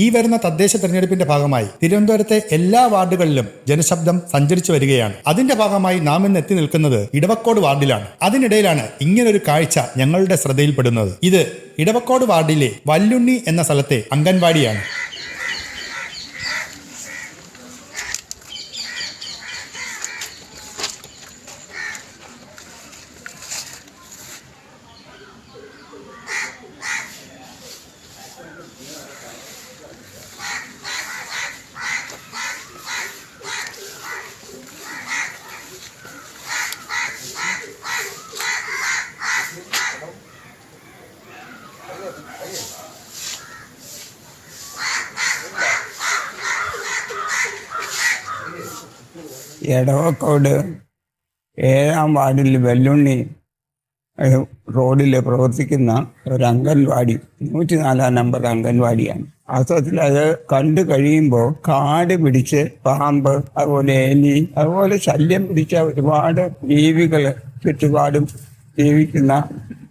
ഈ വരുന്ന തദ്ദേശ തെരഞ്ഞെടുപ്പിന്റെ ഭാഗമായി തിരുവനന്തപുരത്തെ എല്ലാ വാർഡുകളിലും ജനശബ്ദം സഞ്ചരിച്ചു വരികയാണ്. അതിന്റെ ഭാഗമായി നാം ഇന്ന് എത്തി നിൽക്കുന്നത് ഇടവക്കോട് വാർഡിലാണ്. അതിനിടയിലാണ് ഇങ്ങനൊരു കാഴ്ച ഞങ്ങളുടെ ശ്രദ്ധയിൽപ്പെടുന്നത്. ഇത് ഇടവക്കോട് വാർഡിലെ വല്ലുണ്ണി എന്ന സ്ഥലത്തെ അംഗൻവാടിയാണ്. എടവക്കോട് ഏഴാം വാർഡിൽ വെല്ലുണ്ണി റോഡിൽ പ്രവർത്തിക്കുന്ന ഒരു അംഗൻവാടി നൂറ്റി നാലാം നമ്പർ അംഗൻവാടിയാണ്. വാസ്തവത്തിൽ അത് കണ്ടു കഴിയുമ്പോൾ കാട് പിടിച്ച് പാമ്പ് അതുപോലെ എലി അതുപോലെ ശല്യം പിടിച്ച ഒരുപാട് ജീവികൾ ചുറ്റുപാടും ജീവിക്കുന്ന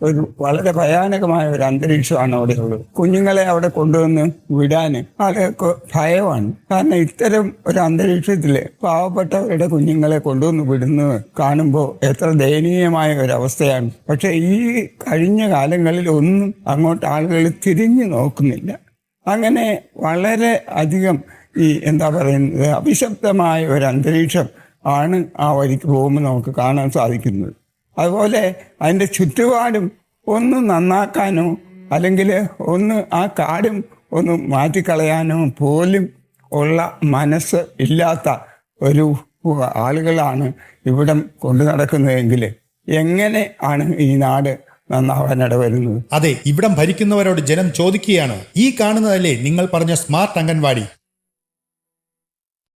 ഒരു വളരെ ഭയാനകമായ ഒരു അന്തരീക്ഷമാണ് അവിടെ ഉള്ളത് കുഞ്ഞുങ്ങളെ അവിടെ കൊണ്ടുവന്ന് വിടാൻ ആളുകൾക്ക് ഭയമാണ്. കാരണം ഇത്തരം ഒരു അന്തരീക്ഷത്തിൽ പാവപ്പെട്ടവരുടെ കുഞ്ഞുങ്ങളെ കൊണ്ടുവന്ന് വിടുന്നത് കാണുമ്പോൾ എത്ര ദയനീയമായ ഒരു അവസ്ഥയാണ്. പക്ഷെ ഈ കഴിഞ്ഞ കാലങ്ങളിൽ ഒന്നും അങ്ങോട്ട് ആളുകൾ തിരിഞ്ഞു നോക്കുന്നില്ല. അങ്ങനെ വളരെ അധികം ഈ എന്താ പറയുന്നത് അഭിശബ്ദമായ ഒരു അന്തരീക്ഷം ആണ് ആ വഴിക്ക് പോകുമ്പോൾ നമുക്ക് കാണാൻ സാധിക്കുന്നത്. അതുപോലെ അതിന്റെ ചുറ്റുപാടും ഒന്ന് നന്നാക്കാനോ അല്ലെങ്കിൽ ഒന്ന് ആ കാടും ഒന്ന് മാറ്റിക്കളയാനോ പോലും ഉള്ള മനസ്സ് ഇല്ലാത്ത ഒരു ആളുകളാണ് ഇവിടെ കൊണ്ടു നടക്കുന്നതെങ്കിൽ എങ്ങനെ ആണ് ഈ നാട് നന്നാവാൻ അതെ ഇവിടം ഭരിക്കുന്നവരോട് ജനം ചോദിക്കുകയാണ് ഈ കാണുന്നതല്ലേ നിങ്ങൾ പറഞ്ഞ സ്മാർട്ട് അംഗൻവാടി?